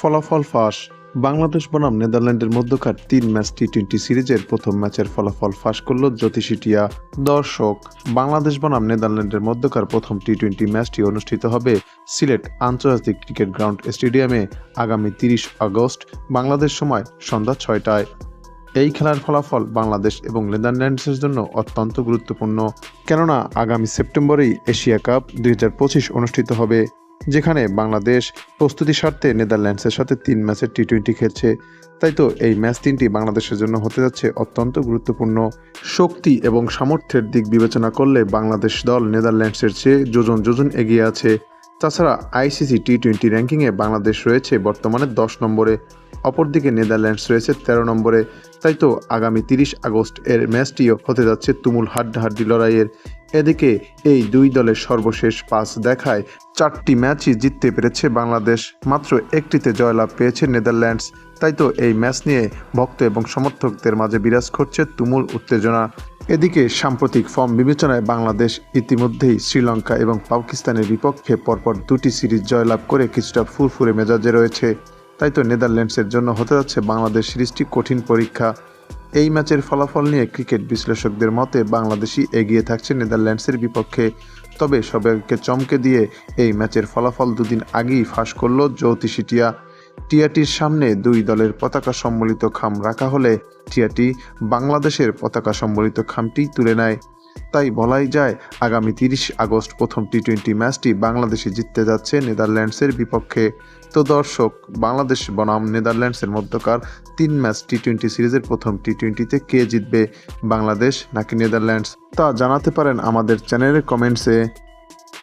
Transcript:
ফলাফল ফাঁস। বাংলাদেশ বনাম নেদারল্যান্ডের মধ্যকার তিন ম্যাচ টি টোয়েন্টি সিরিজের প্রথম ম্যাচের ফলাফল ফাঁস করল জ্যোতিষিটিয়া দর্শক, বাংলাদেশ বনাম নেদারল্যান্ডের মধ্যকার প্রথম টি টোয়েন্টি ম্যাচটি অনুষ্ঠিত হবে সিলেট আন্তর্জাতিক ক্রিকেট গ্রাউন্ড স্টেডিয়ামে আগামী তিরিশ আগস্ট, বাংলাদেশ সময় সন্ধ্যা ছয়টায়। এই খেলার ফলাফল বাংলাদেশ এবং নেদারল্যান্ডসের জন্য অত্যন্ত গুরুত্বপূর্ণ। কেননা, আগামী সেপ্টেম্বরেই এশিয়া কাপ দুই হাজার পঁচিশ অনুষ্ঠিত হবে। যেখানে বাংলাদেশ প্রস্তুতি স্বার্থে নেদারল্যান্ডসের সাথে তিন ম্যাচের টি টোয়েন্টি খেলছে। তাই তো এই ম্যাচ তিনটি বাংলাদেশের জন্য হতে যাচ্ছে অত্যন্ত গুরুত্বপূর্ণ শক্তি এবং সামর্থ্যের দিক বিবেচনা করলে বাংলাদেশ দল নেদারল্যান্ডসের চেয়ে যোজন যোজন এগিয়ে আছে। তাছাড়া আইসিসি টি টোয়েন্টি র্যাঙ্কিংয়ে বাংলাদেশ রয়েছে বর্তমানে দশ নম্বরে, অপরদিকে নেদারল্যান্ডস রয়েছে তেরো নম্বরে। তাই তো আগামী তিরিশ আগস্ট এর ম্যাচটিও হতে যাচ্ছে তুমুল হাড্ডাহাড্ডি লড়াইয়ের এদিকে এই দুই দলের সর্বশেষ পাঁচ দেখায় চারটি ম্যাচই জিততে পেরেছে বাংলাদেশ। মাত্র একটিতে জয়লাভ পেয়েছে নেদারল্যান্ডস। তাই তো এই ম্যাচ নিয়ে ভক্ত এবং সমর্থকদের মাঝে বিরাজ করছে তুমুল উত্তেজনা। এদিকে সাম্প্রতিক ফর্ম বিবেচনায় বাংলাদেশ ইতিমধ্যেই শ্রীলঙ্কা এবং পাকিস্তানের বিপক্ষে পরপর দুটি সিরিজ জয়লাভ করে কিছুটা ফুরফুরে মেজাজে রয়েছে। তাই তো নেদারল্যান্ডসের জন্য হতে যাচ্ছে বাংলাদেশ সিরিজটি কঠিন পরীক্ষা। এই ম্যাচের ফলাফল নিয়ে ক্রিকেট বিশ্লেষকদের মতে বাংলাদেশই এগিয়ে থাকছে নেদারল্যান্ডসের বিপক্ষে। তবে সবাইকে চমকে দিয়ে এই ম্যাচের ফলাফল দুদিন আগেই ফাঁস করল জ্যোতিষিটিয়া টিয়াটির সামনে দুই দলের পতাকা সম্বলিত খাম রাখা হলে টিয়াটি বাংলাদেশের পতাকা সম্বলিত খামটি তুলে নেয়। তাই বলাই যায়, আগামী তিরিশ আগস্ট প্রথম টি টোয়েন্টি ম্যাচটি বাংলাদেশে জিততে যাচ্ছে নেদারল্যান্ডসের বিপক্ষে। তো দর্শক, বাংলাদেশ বনাম নেদারল্যান্ডসের মধ্যকার তিন ম্যাচ টি টোয়েন্টি সিরিজের প্রথম টি টোয়েন্টিতে কে জিতবে? বাংলাদেশ নাকি নেদারল্যান্ডস? তা জানাতে পারেন আমাদের চ্যানেলের কমেন্টসে।